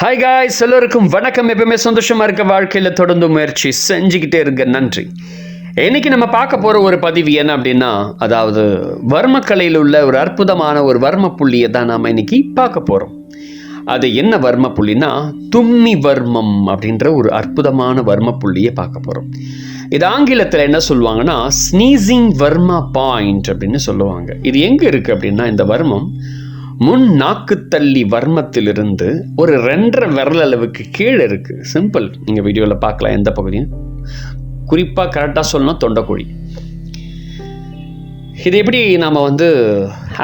Hi guys எல்லோருக்கும் வணக்கம். எப்பவுமே சந்தோஷமாக இருக்க வாழ்க்கையில் தொடர்ந்து முயற்சி செஞ்சுக்கிட்டே இருக்க நன்றி. இன்னைக்கு நம்ம பார்க்க போகிற ஒரு பதிவு என்ன அப்படின்னா அதாவது வர்மக்கலையில் உள்ள ஒரு அற்புதமான ஒரு வர்ம புள்ளியை தான் நாம் இன்னைக்கு பார்க்க போகிறோம் அது என்ன வர்ம புள்ளினா தும்மி வர்மம் அப்படின்ற ஒரு அற்புதமான வர்ம புள்ளியை பார்க்க போகிறோம் இது ஆங்கிலத்தில் என்ன சொல்லுவாங்கன்னா ஸ்னீசிங் வர்மா பாயிண்ட் அப்படின்னு சொல்லுவாங்க. இது எங்கே இருக்குது அப்படின்னா இந்த வர்மம் முன் நாக்குத்தள்ளி வர்மத்திலிருந்து ஒரு ரெண்டரை விரல் அளவுக்கு கீழே இருக்கு. சிம்பிள் நீங்கள் வீடியோவில் பார்க்கலாம் எந்த பகுதியும். குறிப்பாக கரெக்டாக சொல்லணும் தொண்டைக்குழி. இது எப்படி நாம் வந்து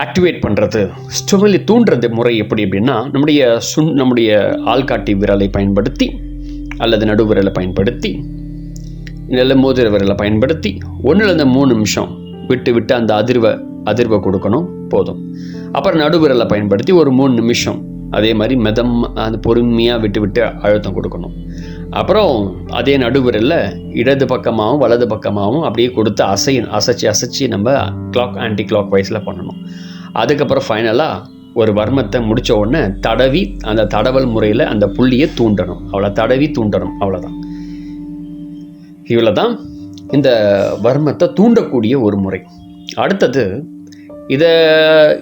ஆக்டிவேட் பண்ணுறது ஸ்டுவலி தூண்டுறது முறை எப்படி அப்படின்னா நம்முடைய சுண் நம்முடைய ஆள்காட்டி விரலை பயன்படுத்தி அல்லது நடுவிரலை பயன்படுத்தி இல்லை மோதிர விரலை பயன்படுத்தி ஒன்றுலேருந்து மூணு நிமிஷம் விட்டு விட்டு அந்த அதிர்வை அதிர்வை கொடுக்கணும் போதும். அப்புறம் நடுவிரலை பயன்படுத்தி ஒரு மூணு நிமிஷம் அதே மாதிரி மிதம் அந்த பொறுமையாக விட்டு விட்டு அழுத்தம் கொடுக்கணும். அப்புறம் அதே நடுவிரலில் இடது பக்கமாகவும் வலது பக்கமாகவும் அப்படியே கொடுத்து அசை அசைச்சு அசைச்சு நம்ம கிளாக் ஆன்டி கிளாக் வைஸில் பண்ணணும். அதுக்கப்புறம் ஃபைனலாக ஒரு வர்மத்தை முடித்த உடனே தடவி அந்த தடவல் முறையில் அந்த புள்ளியை தூண்டணும். அவ்வளோ தடவி தூண்டணும் அவ்வளோதான் இவ்வளோ தான் இந்த வர்மத்தை தூண்டக்கூடிய ஒரு முறை. அடுத்தது இதை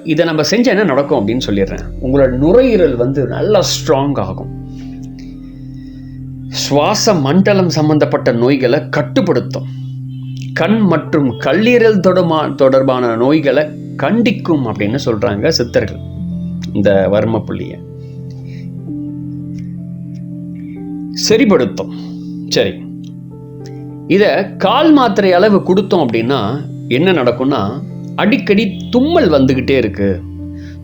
இதை நம்ம செஞ்சால் என்ன நடக்கும் அப்படின்னு சொல்லிடுறேன். உங்களோட நுரையீரல் வந்து நல்லா ஸ்ட்ராங் ஆகும். சுவாச மண்டலம் சம்பந்தப்பட்ட நோய்களை கட்டுப்படுத்தும். கண் மற்றும் கல்லீரல் தொடர்பா தொடர்பான நோய்களை கண்டிக்கும் அப்படின்னு சொல்கிறாங்க சித்தர்கள். இந்த வர்ம புள்ளியை. சரிப்படுத்தும். சரி. இதை கால் மாத்திரை அளவு கொடுத்தோம் அப்படின்னா என்ன நடக்கும்னா அடிக்கடி தும்மல் வந்துக்கிட்டே இருக்கு.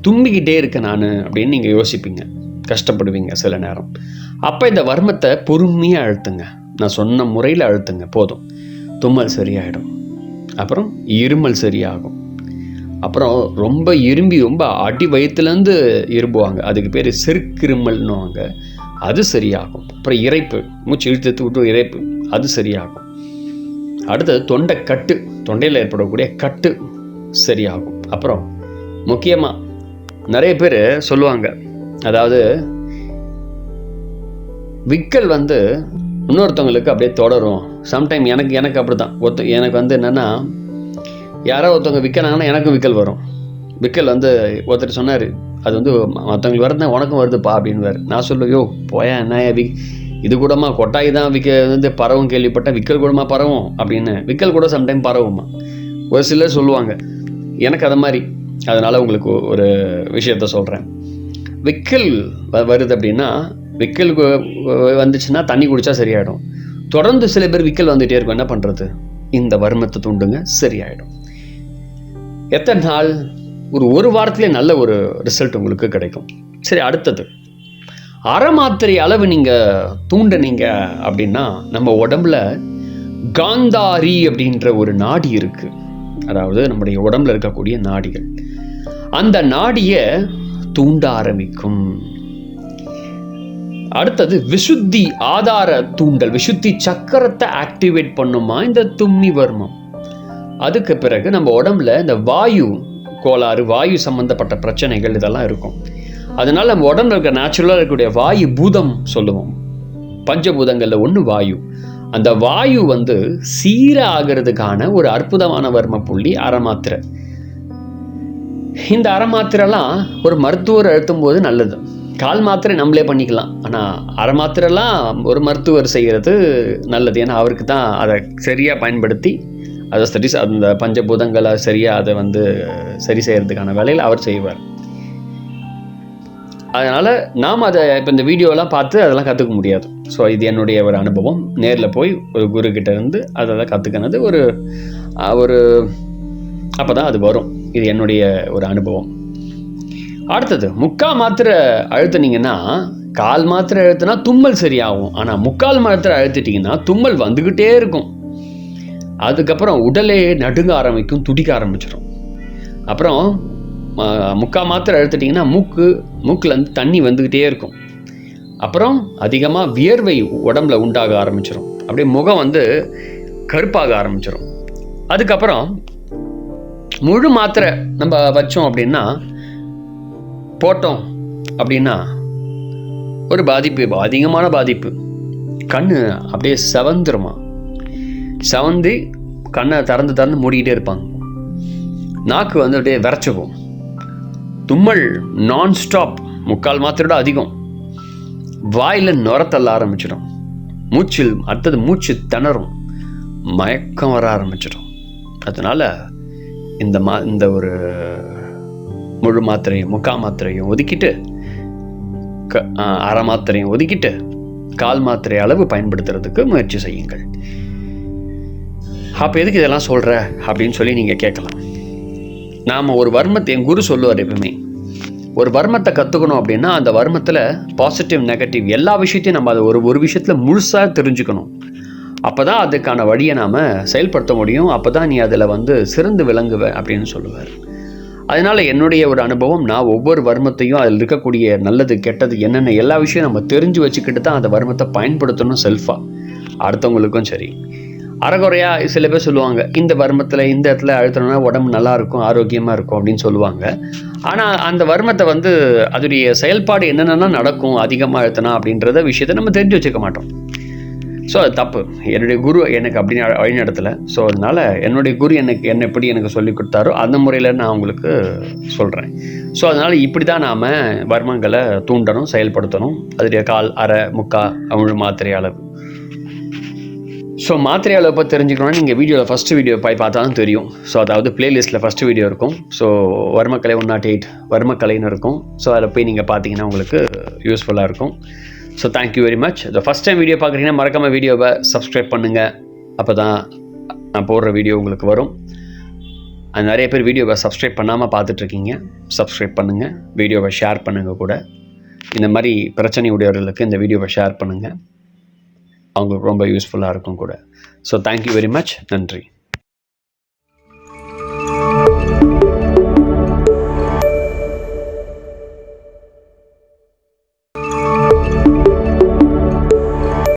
தும்பிக்கிட்டே இருக்கேன் நான் அப்படின்னு நீங்கள் யோசிப்பீங்க. கஷ்டப்படுவீங்க சில நேரம். அப்போ இந்த வர்மத்தை பொறுமையாக அழுத்துங்க. நான் சொன்ன முறையில் அழுத்துங்க போதும். தும்மல் சரியாயிடும். அப்புறம் இருமல் சரியாகும். அப்புறம் ரொம்ப இரும்பி ரொம்ப அடி வயிற்றுலேருந்து இரும்புவாங்க. அதுக்கு பேர் செருக்கிருமல்னுவாங்க அது சரியாகும். அப்புறம் இறைப்பு மூச்சு இழுத்து விட்டு இறைப்பு அது சரியாகும். அடுத்தது தொண்டை கட்டு தொண்டையில் ஏற்படக்கூடிய கட்டு. சரியாகும். அப்புறம் முக்கியமாக நிறைய பேர் சொல்லுவாங்க. அதாவது விக்கல் வந்து இன்னொருத்தவங்களுக்கு அப்படியே தொடரும். சம்டைம் எனக்கு எனக்கு அப்படி தான் ஒருத்த எனக்கு வந்து என்னென்னா யாரோ ஒருத்தவங்க விற்கிறாங்கன்னா எனக்கும் விக்கல் வரும். விக்கல் வந்து ஒருத்தர் சொன்னார் அது வந்து மற்றவங்களுக்கு வரது உனக்கும் வருதுப்பா அப்படின்னு நான் சொல்லுவேன் யோ போயா என்ன வி இது கூடமா கொட்டாய் தான் விக்க வந்து பரவும் கேள்விப்பட்டேன் விக்கல் கூடமா பரவும் அப்படின்னு. விக்கல் கூட சம்டைம் பரவுமா ஒரு சிலர் சொல்லுவாங்க எனக்கு அது மாதிரி. அதனால் உங்களுக்கு ஒரு விஷயத்த சொல்கிறேன் விக்கல் வருது அப்படின்னா விக்கல் வந்துச்சுன்னா தண்ணி குடிச்சா சரியாயிடும். தொடர்ந்து சில பேர் விக்கல் வந்துட்டே இருக்கும். என்ன பண்ணுறது இந்த வருமத்தை தூண்டுங்க சரியாயிடும். எத்தனை நாள்? ஒரு ஒரு வாரத்திலே நல்ல ஒரு ரிசல்ட் உங்களுக்கு கிடைக்கும். சரி அடுத்தது. அரை மாத்திரை அளவு நீங்கள் தூண்டுனீங்க அப்படின்னா நம்ம உடம்புல காந்தாரி அப்படின்ற ஒரு நாடி இருக்கு. அதாவது நம்முடைய உடம்புல இருக்கக்கூடிய நாடிகள். அந்த நாடியை தூண்ட ஆரம்பிக்கும். அடுத்தது விசுத்தி ஆதார தூண்டல் விசுத்தி சக்கரத்தை ஆக்டிவேட் பண்ணுமா இந்த தும்மி வர்மம். அதுக்கு பிறகு நம்ம உடம்புல இந்த வாயு கோளாறு வாயு சம்பந்தப்பட்ட பிரச்சனைகள் இதெல்லாம் இருக்கும். அதனால நம்ம உடம்புல இருக்க நேச்சுரலாக இருக்கக்கூடிய வாயு பூதம் சொல்லுவோம். பஞ்சபூதங்களில் ஒன்று வாயு. அந்த வாயு வந்து சீராகிறதுக்கான ஒரு அற்புதமான வர்ம புள்ளி அறமாத்திரை. இந்த அறமாத்திரைலாம் ஒரு மருத்துவர் அழுத்தும் போது நல்லது. கால் மாத்திரை நம்மளே பண்ணிக்கலாம். ஆனால் அரை மாத்திரைலாம் ஒரு மருத்துவர் செய்கிறது நல்லது. ஏன்னா அவருக்கு தான் அதை சரியாக பயன்படுத்தி அதை சரி அந்த பஞ்சபூதங்களை சரியாக அதை வந்து சரி செய்கிறதுக்கான வேலையில் அவர் செய்வார். அதனால் நாம் அதை இப்போ இந்த வீடியோலாம் பார்த்து அதெல்லாம் கற்றுக்க முடியாது. ஸோ இது என்னுடைய ஒரு அனுபவம். நேரில் போய் ஒரு குரு கிட்ட இருந்து அதெல்லாம் கற்றுக்கினது ஒரு ஒரு அப்போ தான் அது வரும். இது என்னுடைய ஒரு அனுபவம். அடுத்தது முக்கா மாத்திரை அழுத்துனீங்கன்னா கால் மாத்திரை அழுத்தினா தும்மல் சரியாகும். ஆனால் முக்கால் மாத்திரை அழுத்திட்டிங்கன்னா தும்மல் வந்துக்கிட்டே இருக்கும். அதுக்கப்புறம் உடலே நடுங்க ஆரம்பிக்கும் துடிக்க ஆரம்பிச்சிடும் அப்புறம் முக்கால் மாத்திரை அழுத்திட்டிங்கன்னா மூக்கு மூக்குலேருந்து தண்ணி வந்துக்கிட்டே இருக்கும். அப்புறம் அதிகமாக வியர்வை உடம்புல உண்டாக ஆரம்பிச்சிடும் அப்படியே முகம் வந்து கருப்பாக ஆரம்பிச்சிடும் அதுக்கப்புறம் முழு மாத்திரை நம்ம வச்சோம் அப்படின்னா போட்டோம் அப்படின்னா ஒரு பாதிப்பு அதிகமான பாதிப்பு. கண் அப்படியே செவந்துருமா? செவந்து கண்ணை திறந்து திறந்து மூடிக்கிட்டே இருப்பாங்க. நாக்கு வந்து அப்படியே விரைச்சிக்கும். தும்மல் நான் ஸ்டாப் முக்கால் மாத்திரோட அதிகம். வாயில் நுரத்தள்ள ஆரம்பிச்சிடும். மூச்சில் அடுத்தது மூச்சு திணறும். மயக்கம் வர ஆரம்பிச்சிடும். அதனால் இந்த மா இந்த ஒரு முழு மாத்திரையும் முக்கா மாத்திரையும் ஒதுக்கிட்டு க அரை மாத்திரையும் ஒதுக்கிட்டு கால் மாத்திரை அளவு பயன்படுத்துறதுக்கு முயற்சி செய்யுங்கள். அப்போ எதுக்கு இதெல்லாம் சொல்கிற அப்படின்னு சொல்லி நீங்கள் கேட்கலாம். நாம் ஒரு வர்மத்தை என் குரு சொல்லுவார் எப்பவுமே. ஒரு வர்மத்தை கற்றுக்கணும் அப்படின்னா அந்த வர்மத்தில் பாசிட்டிவ் நெகட்டிவ் எல்லா விஷயத்தையும் நம்ம அதை ஒரு ஒரு விஷயத்தில் முழுசாக தெரிஞ்சுக்கணும். அப்போ தான் அதுக்கான வழியை நாம் செயல்படுத்த முடியும். அப்போ தான் நீ அதில் வந்து சிறந்து விளங்குவ அப்படின்னு சொல்லுவார். அதனால் என்னுடைய ஒரு அனுபவம் நான் ஒவ்வொரு வர்மத்தையும் அதில் இருக்கக்கூடிய நல்லது கெட்டது என்னென்ன எல்லா விஷயம் நம்ம தெரிஞ்சு வச்சுக்கிட்டு தான் அந்த வர்மத்தை பயன்படுத்தணும் செல்ஃபாக அடுத்தவங்களுக்கும் சரி. அறகுறையாக சில பேர் சொல்லுவாங்க இந்த வர்மத்தில் இந்த இடத்துல அழுத்தணும்னா உடம்பு நல்லா இருக்கும் ஆரோக்கியமாக இருக்கும் அப்படின்னு சொல்லுவாங்க. ஆனால் அந்த வர்மத்தை வந்து அதோடைய செயல்பாடு என்னென்னா நடக்கும் அதிகமாக அழுத்தினா அப்படின்றத விஷயத்தை நம்ம தெரிஞ்சு வச்சுக்க மாட்டோம். ஸோ அது தப்பு. என்னுடைய குரு எனக்கு அப்படி ந- ஸோ அதனால் என்னுடைய குரு எனக்கு என்ன எப்படி எனக்கு சொல்லி கொடுத்தாரோ அந்த முறையில் நான் உங்களுக்கு சொல்கிறேன் ஸோ அதனால் இப்படி தான் நாம் வர்மங்களை தூண்டணும் செயல்படுத்தணும். அதோடைய கால் அரை முக்கா முழு மாத்திரை அளவு. ஸோ மாத்திரை அளவு பற்றி தெரிஞ்சுக்கணும்னா நீங்கள் வீடியோவில் ஃபஸ்ட்டு வீடியோ போய் பார்த்தா தான் தெரியும். ஸோ அதாவது பிளேலிஸ்ட்டில் ஃபஸ்ட்டு வீடியோ இருக்கும். ஸோ வர்மக்கலை ஒன் நாட் எயிட் வர்மக்கலைன்னு இருக்கும். ஸோ அதில் போய் நீங்கள் பார்த்தீங்கன்னா உங்களுக்கு யூஸ்ஃபுல்லாக இருக்கும். So thank you very much the first time video பார்க்குறீங்கன்னா மறக்காம வீடியோவை சப்ஸ்கிரைப் பண்ணுங்கள் அப்போ தான் நான் போடுற வீடியோ உங்களுக்கு வரும். அது நிறைய பேர் வீடியோவை சப்ஸ்கிரைப் பண்ணாமல் பார்த்துட்ருக்கீங்க. சப்ஸ்கிரைப் பண்ணுங்கள் வீடியோவை ஷேர் பண்ணுங்கள் கூட. இந்த மாதிரி பிரச்சனை உடையவர்களுக்கு இந்த வீடியோவை ஷேர் பண்ணுங்கள் அவங்களுக்கு ரொம்ப யூஸ்ஃபுல்லாக இருக்கும் கூட. ஸோ தேங்க்யூ வெரி மச் நன்றி.